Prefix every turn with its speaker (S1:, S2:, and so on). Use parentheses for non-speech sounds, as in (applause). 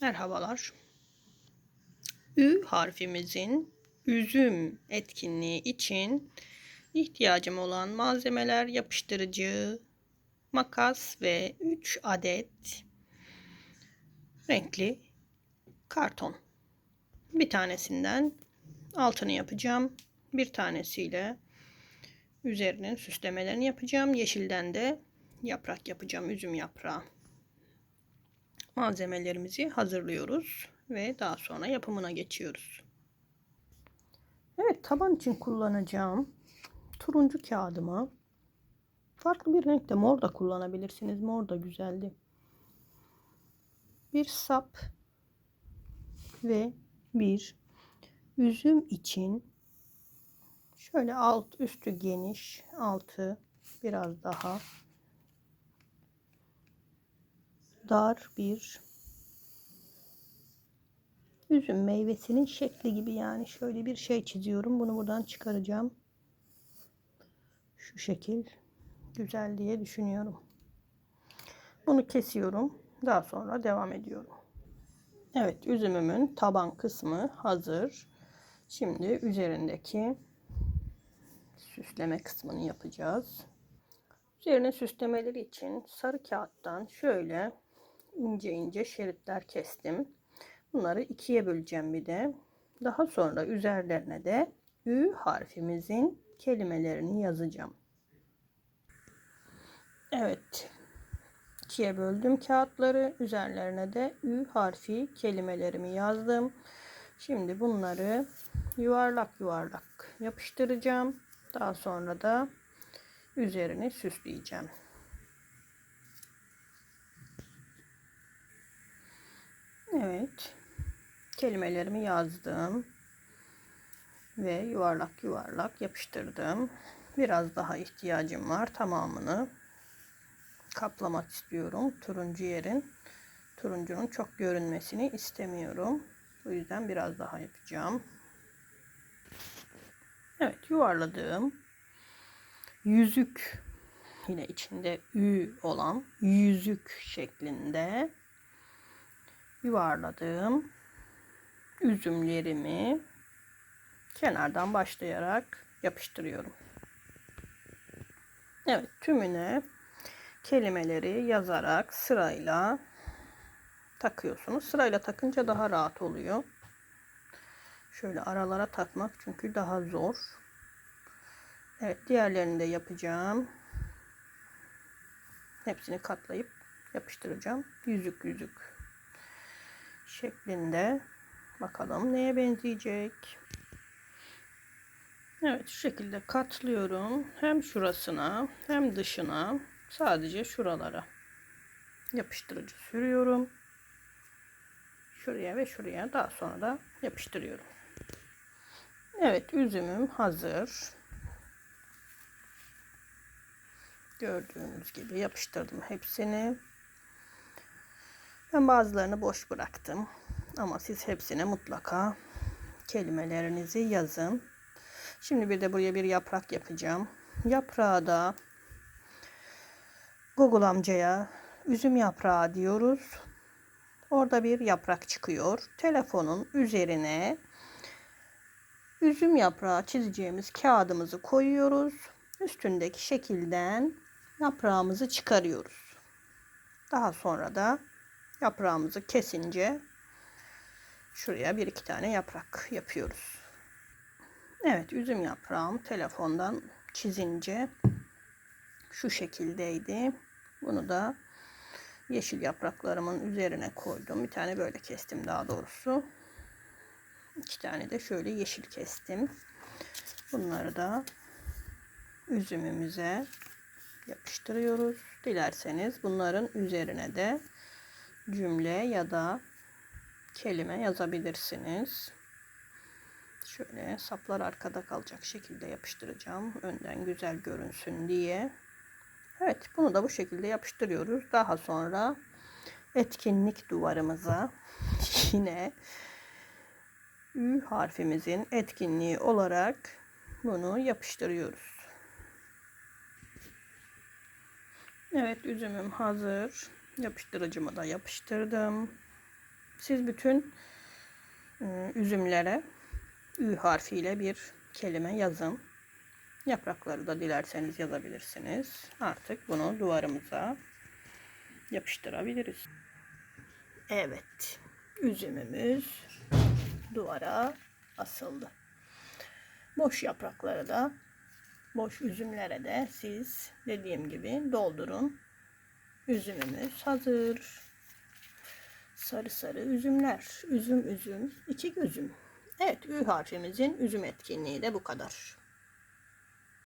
S1: Merhabalar. Ü harfimizin üzüm etkinliği için ihtiyacım olan malzemeler yapıştırıcı, makas ve 3 adet renkli karton. Bir tanesinden altını yapacağım. Bir tanesiyle üzerinin süslemelerini yapacağım. Yeşilden de yaprak yapacağım. Üzüm yaprağı malzemelerimizi hazırlıyoruz ve daha sonra yapımına geçiyoruz. Evet taban için kullanacağım turuncu kağıdımı farklı bir renkte mor da kullanabilirsiniz. Mor da güzeldi. Bir sap ve bir üzüm için şöyle alt üstü geniş altı biraz daha dar bir üzüm meyvesinin şekli gibi yani şöyle bir şey çiziyorum. Bunu buradan çıkaracağım. Şu şekil güzel diye düşünüyorum. Bunu kesiyorum. Daha sonra devam ediyorum. Evet üzümümün taban kısmı hazır. Şimdi üzerindeki süsleme kısmını yapacağız. Üzerine süslemeleri için sarı kağıttan şöyle ince ince şeritler kestim. Bunları ikiye böleceğim bir de. Daha sonra üzerlerine de Ü harfimizin kelimelerini yazacağım. Evet. ikiye böldüm kağıtları. Üzerlerine de Ü harfi kelimelerimi yazdım. Şimdi bunları yuvarlak yuvarlak yapıştıracağım. Daha sonra da üzerini süsleyeceğim. Evet. Kelimelerimi yazdım. Ve yuvarlak yuvarlak yapıştırdım. Biraz daha ihtiyacım var. Tamamını kaplamak istiyorum. Turuncu yerin. Turuncunun çok görünmesini istemiyorum. O yüzden biraz daha yapacağım. Evet yuvarladığım yüzük yine içinde ü olan yüzük şeklinde yuvarladığım üzümlerimi kenardan başlayarak yapıştırıyorum. Evet tümüne kelimeleri yazarak sırayla takıyorsunuz. Sırayla takınca daha rahat oluyor. Şöyle aralara takmak çünkü daha zor. Evet diğerlerini de yapacağım. Hepsini katlayıp yapıştıracağım. Yüzük yüzük şeklinde. Bakalım neye benzeyecek. Evet şu şekilde katlıyorum. Hem şurasına hem dışına sadece şuralara yapıştırıcı sürüyorum. Şuraya ve şuraya daha sonra da yapıştırıyorum. Evet üzümüm hazır. Gördüğünüz gibi yapıştırdım hepsini. Ben bazılarını boş bıraktım. Ama siz hepsine mutlaka kelimelerinizi yazın. Şimdi bir de buraya bir yaprak yapacağım. Yaprağı da Google amcaya üzüm yaprağı diyoruz. Orada bir yaprak çıkıyor. Telefonun üzerine üzüm yaprağı çizeceğimiz kağıdımızı koyuyoruz. Üstündeki şekilden yaprağımızı çıkarıyoruz. Daha sonra da yaprağımızı kesince şuraya bir iki tane yaprak yapıyoruz. Evet üzüm yaprağım telefondan çizince şu şekildeydi. Bunu da yeşil yapraklarımın üzerine koydum. Bir tane böyle kestim daha doğrusu. İki tane de şöyle yeşil kestim. Bunları da üzümümüze yapıştırıyoruz. Dilerseniz bunların üzerine de cümle ya da kelime yazabilirsiniz. Şöyle saplar arkada kalacak şekilde yapıştıracağım. Önden güzel görünsün diye. Evet bunu da bu şekilde yapıştırıyoruz. Daha sonra etkinlik duvarımıza (laughs) yine Ü harfimizin etkinliği olarak bunu yapıştırıyoruz. Evet üzümüm hazır. Yapıştırıcımı da yapıştırdım. Siz bütün e, üzümlere Ü harfiyle bir kelime yazın. Yaprakları da dilerseniz yazabilirsiniz. Artık bunu duvarımıza yapıştırabiliriz. Evet. Üzümümüz duvara asıldı. Boş yaprakları da boş üzümlere de siz dediğim gibi doldurun. Üzümümüz hazır. Sarı sarı üzümler. Üzüm üzüm, iki gözüm. Evet, Ü harfimizin üzüm etkinliği de bu kadar.